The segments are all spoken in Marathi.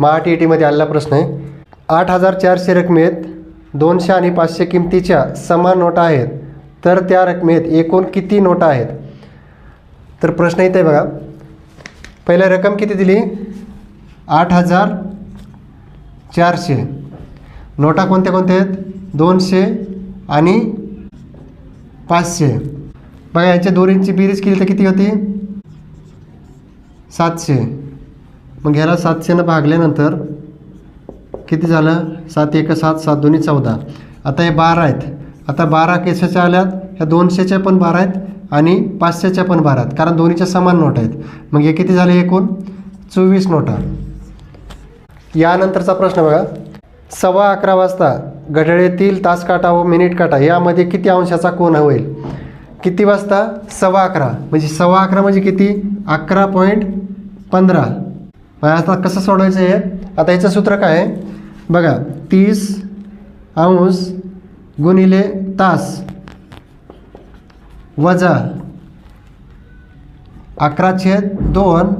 महा टी ई टीमध्ये आलेला प्रश्न आहे. आठ हजार चारशे रकमेत दोनशे आणि पाचशे किमतीच्या समान नोटा आहेत. तर त्या रकमेत एकूण किती नोटा आहेत? तर प्रश्न इथे बघा. पहिल्या रक्कम किती दिली? आठ हजार चारशे. नोटा कोणत्या कोणत्या आहेत? दोनशे आणि पाचशे. बघा यांच्या दोरींची बेरीज केली तर किती होती? सातशे. मग ह्याला सातशेनं भागल्यानंतर किती झालं? सात एक सात सात दोन्ही चौदा. आता हे बारा आहेत. आता बारा कशाच्या आल्यात ह्या दोनशेच्या पण बारा आहेत आणि पाचशेच्या पण बारा आहेत. कारण दोन्हीच्या समान नोट आहेत. मग हे किती झाले एकूण? चोवीस नोटा. यानंतरचा प्रश्न बघा. सव्वा अकरा वाजता घड्याळीतील तास काटा व मिनिट काटा. यामध्ये किती अंशाचा कोण होईल? किती वाजता? सव्वा अकरा. म्हणजे सव्वा अकरा म्हणजे किती? अकरा पॉईंट पंधरा. मग आता कसं सोडवायचं आहे आता याचं सूत्र काय आहे? बघा तीस अंश गुणिले तास वजा अकरा छेद दोन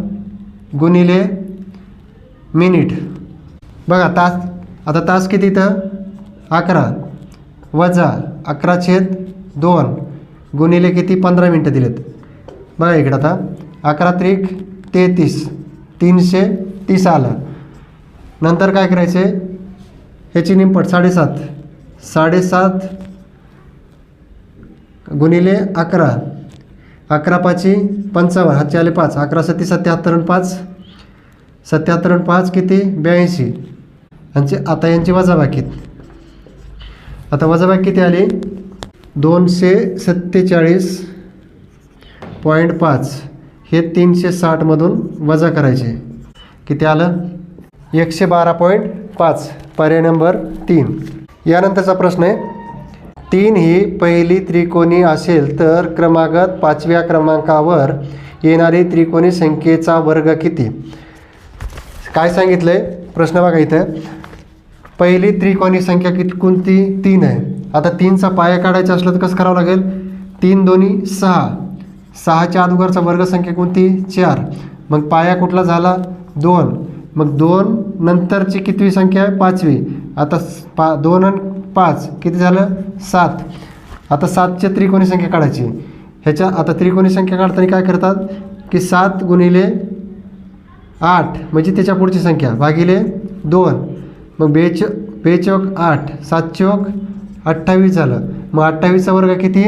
गुणिले मिनिट. बघा तास आता तास किती इथं? अकरा. वजा अकरा छेद दोन गुणिले किती? पंधरा मिनटं दिलेत. बघा इकडं आता. अकरा त्रिक तेहतीस. तीनशे तीस आलं. नंतर काय करायचे? ह्याची निंपट साडेसात. साडेसात गुणिले अकरा. अकरा पाची पंचावन्न हातचे आले पाच. अकरा सत्ती सत्याहत्तर पाच. सत्याहत्तर पाच किती? ब्याऐंशी. यांचे आता यांची वजाबाकी आता वजाबाकी किती आली? दोनशे सत्तेचाळीस पॉईंट पाच. हे तीनशे साठमधून वजा करायचे. किती आलं? एकशे बारा पॉईंट पाच. पर्याय नंबर तीन. यानंतरचा प्रश्न आहे. तीन ही पहिली त्रिकोणी असेल तर क्रमागत पाचव्या क्रमांकावर येणारी त्रिकोणी संख्येचा वर्ग किती? काय सांगितलं आहे प्रश्न बघा इथं. पहिली त्रिकोणी संख्या किती कोणती? तीन आहे. आता तीनचा पाया काढायचा असलं तर कसं करावं लागेल? तीन दोन्ही सहा. सहाच्या अगोदरचा वर्गसंख्या कोणती? चार. मग पाया कुठला झाला? दोन. मग दोन नंतरची कितवी संख्या? आहे पाचवी. आता पा दोन आणि पाच. किती झालं? सात. आता सातच्या त्रिकोणी संख्या काढायची. ह्याच्या आता त्रिकोणी संख्या काढताना काय करतात? की सात गुणिले आठ. म्हणजे त्याच्या पुढची संख्या. भागिले दोन. मग बेच बेचोक आठ. सात चोक अठ्ठावीस झालं. मग अठ्ठावीसचा वर्ग किती?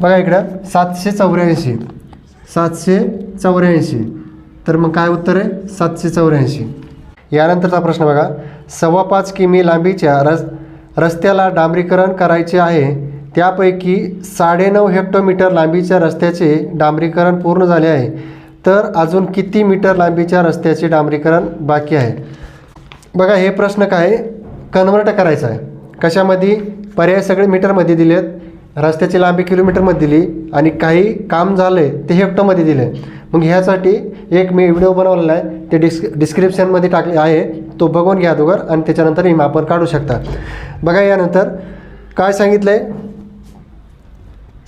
बघा इकडं सातशे चौऱ्याऐंशी. सातशे चौऱ्याऐंशी. तर मग काय उत्तर आहे? सातशे चौऱ्याऐंशी. यानंतरचा प्रश्न बघा. सव्वा पाच किमी लांबीच्या रस रस्त्याला डांबरीकरण करायचे आहे. त्यापैकी साडेनऊ हेक्टोमीटर लांबीच्या रस्त्याचे डांबरीकरण पूर्ण झाले आहे. तर अजून किती मीटर लांबीच्या रस्त्याचे डांबरीकरण बाकी आहे? बघा हे प्रश्न काय? कन्वर्ट करायचा आहे. कशामध्ये? पर्याय सगळे मीटरमध्ये दिले आहेत रस्त्याची लांबी किलोमीटरमध्ये दिली आणि काही काम झाले ते हेक्टोमध्ये दिले. मग ह्यासाठी एक मी व्हिडिओ बनवलेला आहे ते डिस् डिस्क्रिप्शनमध्ये टाकले आहे. तो बघून घ्या अगोदर आणि त्याच्यानंतर ही आपण काढू शकता. बघा यानंतर काय सांगितलं आहे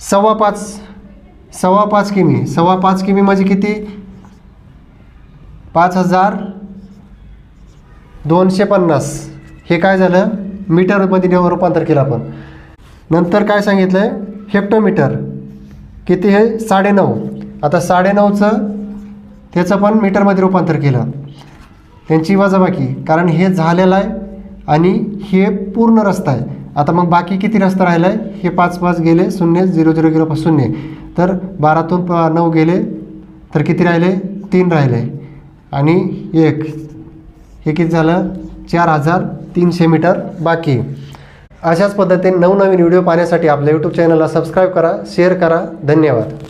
सव्वा पाच सव्वा पाच किमी. सव्वा पाच किमी म्हणजे किती? पाच हजार दोनशे पन्नास. हे काय झालं? मीटरमध्ये रूपांतर केलं आपण. नंतर काय सांगितलं आहे हेक्टोमीटर किती हे साडेनऊ. आता साडेनऊचं त्याचं पण मीटरमध्ये रूपांतर केलं. त्यांची वजाबाकी कारण हे झालेलं आहे आणि हे पूर्ण रस्ता आहे. आता मग बाकी किती रस्ता राहिला आहे हे पाच पाच गेले शून्य झिरो झिरो झिरो पाच शून्य. तर बारातून प नऊ गेले तर किती राहिले? तीन राहिले. आणि एक. हे किती झालं? चार हजार तीनशे मीटर बाकी. अशाच पद्धतीने नवनवीन व्हिडिओ पाहण्यासाठी आपल्या यूट्यूब चॅनलला सबस्क्राईब करा शेअर करा. धन्यवाद.